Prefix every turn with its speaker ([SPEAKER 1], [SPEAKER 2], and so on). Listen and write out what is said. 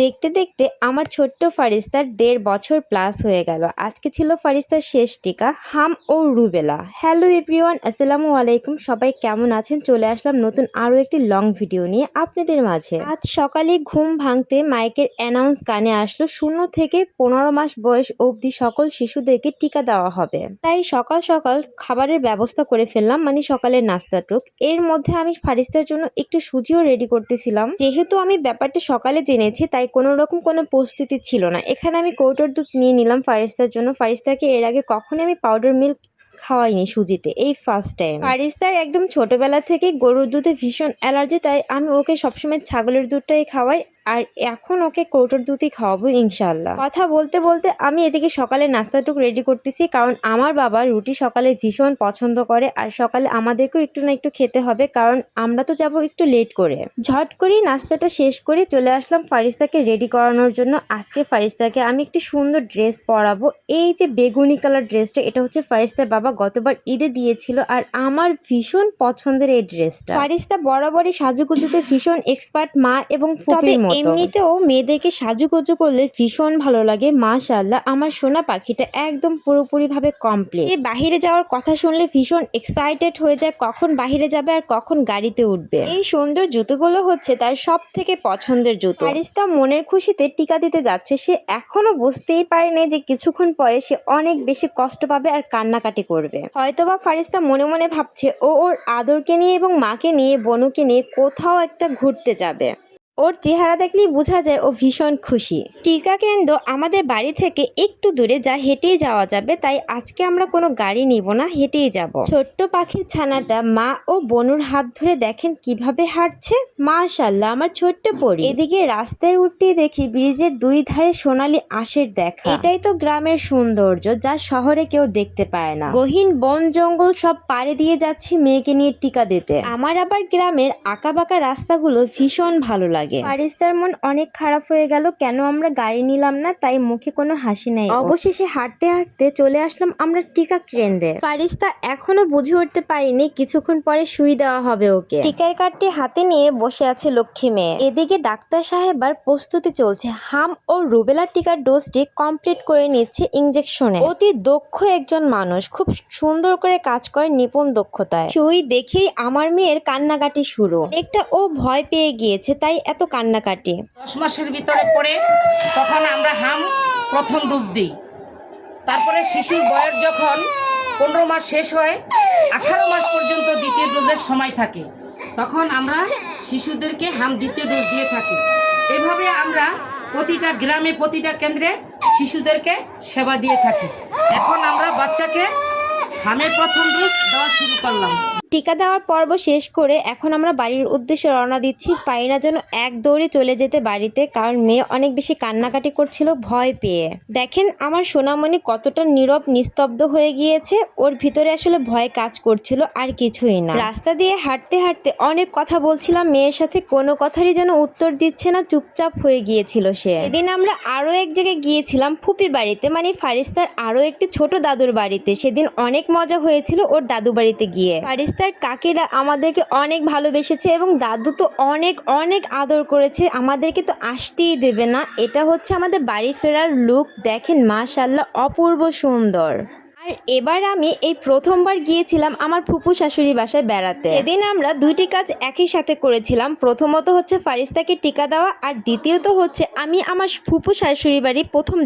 [SPEAKER 1] দেখতে দেখতে আমার ছোট্ট ফারিস্তার দেড় বছর প্লাস হয়ে গেল। আজকে ছিল ফারিস্তার শেষ টিকা, হাম ও রুবেলা। হ্যালো এভরিওয়ান আসসালামু আলাইকুম। সবাই কেমন আছেন? চলে আসলাম নতুন আরও একটি লং ভিডিও নিয়ে আপনাদের মাঝে। আজ সকালে ঘুম ভাঙতে মাইকের অ্যানাউন্স কানে আসলো, শূন্য থেকে পনেরো মাস বয়স অবধি সকল শিশুদেরকে টিকা দেওয়া হবে। তাই সকাল সকাল খাবারের ব্যবস্থা করে ফেললাম মানে সকালের নাস্তাটুক। এর মধ্যে আমি ফারিস্তার জন্য একটু সুজিও রেডি করতেছিলাম। যেহেতু আমি ব্যাপারটা সকালে জেনেছি, তাই কোনো রকম কোনো প্রস্তুতি ছিল না। এখানে আমি কৌটোর দুধ নিয়ে নিলাম ফারিস্তার জন্য। ফারিস্তাকে এর আগে কখনই আমি পাউডার মিল্ক খাওয়াইনি সুজিতে, এই ফার্স্ট টাইম ফারিস্তার একদম ছোটবেলা থেকে গরুর দুধে ভীষণ অ্যালার্জি, তাই আমি ওকে সবসময় ছাগলের দুধটাই খাওয়াই। আর এখন ওকে কৌটোর দুধই খাওয়াবো ইনশাল্লাহ কথা বলতে বলতে আমি এদিকে সকালে নাস্তাটুকু রেডি করতেছি কারণ আমার বাবা রুটি সকালে ভীষণ পছন্দ করে আর সকালে আমাদেরকেও একটু না একটু খেতে হবে কারণ আমরা তো যাব একটু লেট করে। ঝট করেই নাস্তাটা শেষ করে চলে আসলাম ফারিস্তাকে রেডি করানোর জন্য। আজকে ফারিস্তাকে আমি একটি সুন্দর ড্রেস পরাবো। এই যে বেগুনি কালার ড্রেসটা এটা হচ্ছে ফারিস্তার বাবা গতবার ঈদে দিয়েছিল আর আমার ভীষণ পছন্দের এই ড্রেসটা ফারিস্তা বরাবরই সাজুগুজুতে ভীষণ এক্সপার্ট মা এবং ফুপির এমনিতেও মেয়েদেরকে সাজুগুজু করলে ভীষণ ভালো লাগে, মাশাআল্লাহ। আমার সোনা পাখিটা একদম পুরোপুরি ভাবে কমপ্লিট এই বাহিরে যাওয়ার কথা শুনলে ভীষণ এক্সাইটেড হয়ে যায়, কখন বাহিরে যাবে আর কখন গাড়িতে উঠবে। এই সুন্দর জুতোগুলো হচ্ছে তার সব থেকে পছন্দের জুতো। ফারিস্তা মনের খুশিতে টিকা দিতে যাচ্ছে, সে এখনও বুঝতেই পারেনি যে কিছুক্ষণ পরে সে অনেক বেশি কষ্ট পাবে আর কান্নাকাটি করবে। হয়তোবা ফারিস্তা মনে মনে ভাবছে, ও ওর আদরকে নিয়ে এবং মাকে নিয়ে, বনুকে নিয়ে কোথাও একটা ঘুরতে যাবে। ওর চেহারা দেখলেই বোঝা যায় ও ভীষণ খুশি। টিকা কেন্দ্র আমাদের বাড়ি থেকে একটু দূরে যা হেঁটেই যাওয়া যাবে, তাই আজকে আমরা কোনো গাড়ি নিব না, হেঁটেই যাব। ছোট্ট পাখির ছানাটা মা ও বনুর হাত ধরে দেখেন কীভাবে হাঁটছে। মাশাল্লাহ আমার ছোট্ট পরি। এদিকে রাস্তায় উঠতেই দেখি ব্রিজের দুই ধারে সোনালি আশের দেখা। এটাই তো গ্রামের সৌন্দর্য, যা শহরে কেউ দেখতে পায় না। গহীন বন জঙ্গল সব পাড়ে দিয়ে যাচ্ছি মেয়েকে নিয়ে টিকা দিতে। আমার আবার গ্রামের আঁকাবাঁকা রাস্তাগুলো ভীষণ ভালো লাগে ফারিস্তার মন অনেক খারাপ হয়ে গেল কেন আমরা গাড়ি নিলাম না তাই মুখে কোনো হাসি নাই। অবশেষে হাঁটতে হাঁটতে চলে আসলাম আমরা টিকা কেন্দ্রে। ফারিস্তা এখনও বুঝে উঠতে পারিনি কিছুক্ষণ পরে সুই দেওয়া হবে ওকে। টিকার কার্ডটি হাতে নিয়ে বসে আছে লক্ষ্মী মেয়ে। এদিকে ডাক্তার সাহেবার প্রস্তুতি চলছে। হাম ও রুবেলার টিকার ডোজটি কমপ্লিট করে নিচ্ছে ইঞ্জেকশনে অতি দক্ষ একজন মানুষ খুব সুন্দর করে কাজ করে নিপুণ দক্ষতায়। সুই দেখেই আমার মেয়ের কান্নাকাটি শুরু। একটা ও ভয় পেয়ে গিয়েছে তাই এত কান্নাকাটি।
[SPEAKER 2] দশ মাসের ভিতরে পড়ে তখন আমরা হাম প্রথম ডোজ দিই। তারপরে শিশুর বয়স যখন পনেরো মাস শেষ হয়, আঠারো মাস পর্যন্ত দ্বিতীয় ডোজের সময় থাকে। তখন আমরা শিশুদেরকে হাম দ্বিতীয় ডোজ দিয়ে থাকি। এভাবে আমরা প্রতিটা গ্রামে, প্রতিটা কেন্দ্রে শিশুদেরকে সেবা দিয়ে থাকি। এখন আমরা বাচ্চাকে হামের প্রথম ডোজ দেওয়া শুরু করলাম।
[SPEAKER 1] টিকা দেওয়ার পর্ব শেষ করে এখন আমরা বাড়ির উদ্দেশ্যে রওনা দিচ্ছি। পাইনা যেন এক দৌড়ে চলে যেতে বাড়িতে, কারণ মেয়ে অনেক বেশি কান্নাকাটি করছিল ভয় পেয়ে। দেখেন আমার সোনামণি কতটা নীরব, নিস্তব্ধ হয়ে গিয়েছে। ওর ভিতরে আসলে ভয় কাজ করছিল আর কিছুই না। রাস্তা দিয়ে হাঁটতে হাঁটতে অনেক কথা বলছিলাম মেয়ের সাথে, কোনো কথারই যেন উত্তর দিচ্ছে না, চুপচাপ হয়ে গিয়েছিল সে। এদিন আমরা আরও এক জায়গায় গিয়েছিলাম ফুপি বাড়িতে মানে ফারিস্তার আরও একটি ছোট দাদুর বাড়িতে। সেদিন অনেক মজা হয়েছিল ওর দাদু বাড়িতে গিয়ে। ফারিস্তার কাকিরা আমাদেরকে অনেক ভালোবেসেছে এবং দাদু তো অনেক অনেক আদর করেছে। আমাদেরকে তো আসতেই দেবে না। এটা হচ্ছে আমাদের বাড়ি ফেরার লুক। দেখেন মাশাল্লাহ অপূর্ব সুন্দর। আর এবার আমি এই প্রথমবার গিয়েছিলাম আমার ফুপু শাশুড়ি বাসায় বেড়াতে। সেদিন আমরা দুইটি কাজ একই সাথে করেছিলাম। প্রথমত হচ্ছে ফারিস্তাকে টিকা দেওয়া আর দ্বিতীয়ত হচ্ছে আমি আমার ফুপু শাশুড়ি বাড়ি প্রথম